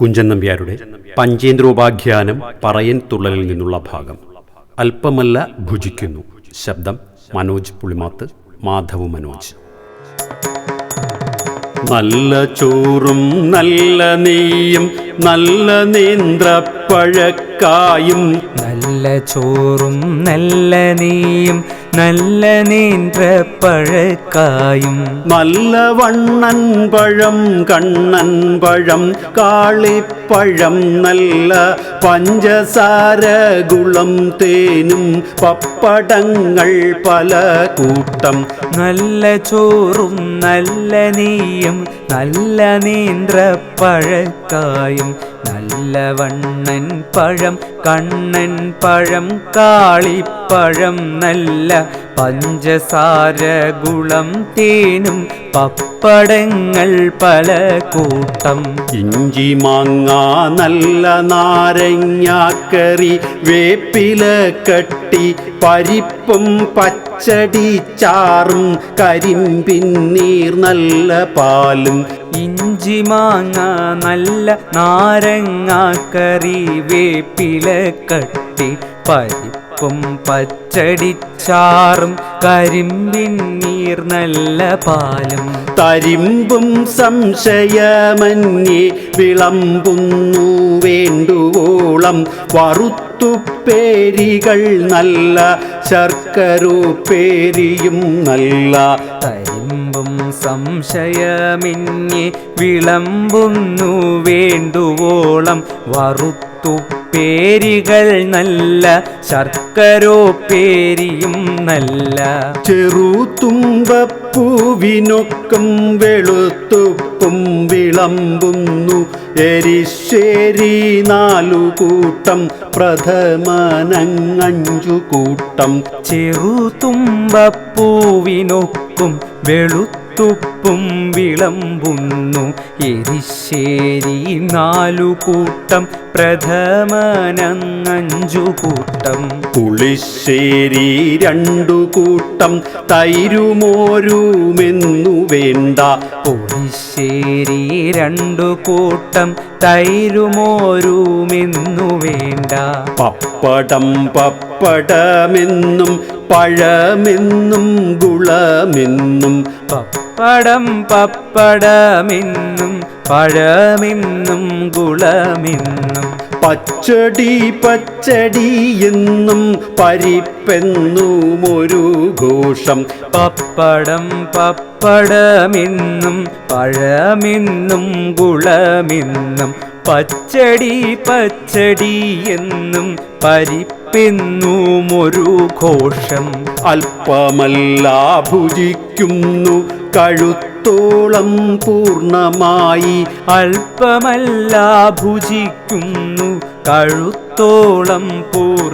കുഞ്ചൻ നമ്പ്യാരുടെ പഞ്ചേന്ദ്രോപാഖ്യാനം പറയൻ തുള്ളലിൽ നിന്നുള്ള ഭാഗം. അല്പമല്ല ഭുജിക്കുന്നു. ശബ്ദം മനോജ് പുളിമാത്ത് മാധവ് മനോജ്. നല്ല ചോറും നല്ല നെയ്യും നല്ല നേന്ത്രപ്പഴക്കായും. നല്ല ചോറും നല്ല നെയ്യും നല്ല നേന്ത്രപ്പഴക്കായും നല്ല വണ്ണൻ പഴം കണ്ണൻ പഴം കാളിപ്പഴം നല്ല പഞ്ചസാര ഗുളം തേനും പപ്പടങ്ങൾ പല കൂട്ടം. നല്ല ചോറും നല്ല നീയും നല്ല നേന്ത്രപ്പഴക്കായും നല്ല വണ്ണൻ പഴം കണ്ണൻ പഴം കാളിപ്പഴം നല്ല പഞ്ചസാര ഗുളം തേനും പപ്പടങ്ങൾ പല കൂട്ടം. ഇഞ്ചി മാങ്ങ നല്ല നാരങ്ങാക്കറി വേപ്പില കട്ടി പരിപ്പും പച്ചടി ചാറും കരിമ്പിന്നീർ നല്ല പാലും. ഇഞ്ചി മാങ്ങ നല്ല നാരങ്ങാക്കറി വേപ്പില കട്ടി പരിപ്പും പച്ചടിച്ചാറും കരിമ്പിൻ നീർ നല്ല പാലും. തരിമ്പും സംശയമന്യേ വിളമ്പുന്നു വേണ്ടുവോളം വറുത്തുപ്പേരികൾ നല്ല ശർക്കരുപ്പേരിയും നല്ല തരിമ്പും സംശയമന്യേ വിളമ്പുന്നു വേണ്ടുവോളം വറുത്തു പേരികൾ നല്ല ശർക്കരോ പേരിയും നല്ല. ചെറുതുമ്പപ്പൂവിനൊക്കം വെളുത്തുപ്പും വിളമ്പുന്നു. എരിശ്ശേരി നാലു കൂട്ടം പ്രഥമനങ്ങഞ്ചു കൂട്ടം ചെറുതുമ്പപ്പൂവിനൊക്കും വെളുത്തുപ്പും വിളമ്പുന്നു എരിശ്ശേരി നാലു കൂട്ടം പ്രഥമനങ്ങഞ്ചു കൂട്ടം. പുളിശ്ശേരി രണ്ടു കൂട്ടം തൈരുമോരുമെന്നു വേണ്ട. പുളിശ്ശേരി രണ്ടു കൂട്ടം തൈരുമോരുമെന്നു വേണ്ട. പപ്പടം പപ്പടമെന്നും പഴമെന്നും ഗുളമെന്നും പപ്പടം പപ്പടമിന്നും പഴമിന്നും ഗുളമിന്നും. പച്ചടി പച്ചടി എന്നും പരിപ്പെന്നും ഒരു ഘോഷം. പപ്പടം പപ്പടമിന്നും പഴമിന്നും ഗുളമെന്നും പച്ചടി പച്ചടി എന്നും പരിപ്പെന്നുമൊരു ഘോഷം. അല്പമല്ല ഭുജിക്കുന്നു കഴുത്തോളം പൂർണമായി അല്പമല്ല ഭുജിക്കുന്നു കഴുത്തോളം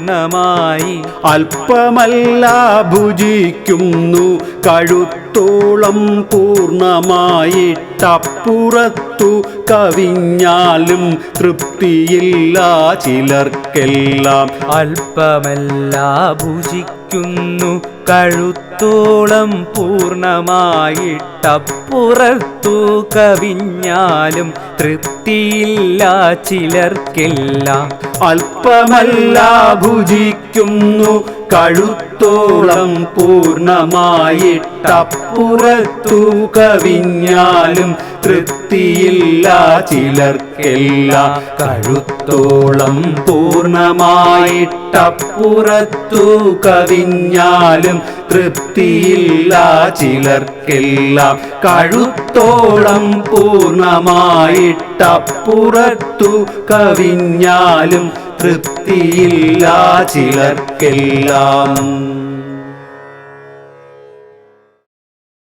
പൂർണമായി അല്പമല്ല ഭുജിക്കുന്നു. കഴുത്തോളം പൂർണമായിട്ടപ്പുറത്തു കവിഞ്ഞാലും തൃപ്തിയില്ല ചിലർക്കെല്ലാം. അല്പമല്ല ഭുജിക്കുന്നു. കഴുത്തോളം പൂർണമായിട്ടപ്പുറത്തു കവിഞ്ഞാലും തൃപ്തിയില്ല ചിലർക്കെല്ലാം. അല്പമല്ല ഭുജിക്കുന്നു. കഴുത്തോളം പൂർണമായിട്ടപ്പുറത്തു കവിഞ്ഞാലും തൃപ്തിയില്ല ചിലർക്കില്ല. കഴുത്തോളം പൂർണമായിട്ടപ്പുറത്തു കവിഞ്ഞാലും തൃപ്തിയില്ല ചിലർക്കെല്ലാം. കഴുത്തോളം പൂർണമായിട്ടപ്പുറത്തു കവിഞ്ഞാലും തൃപ്തിയില്ല ചിലർക്കെല്ലാം.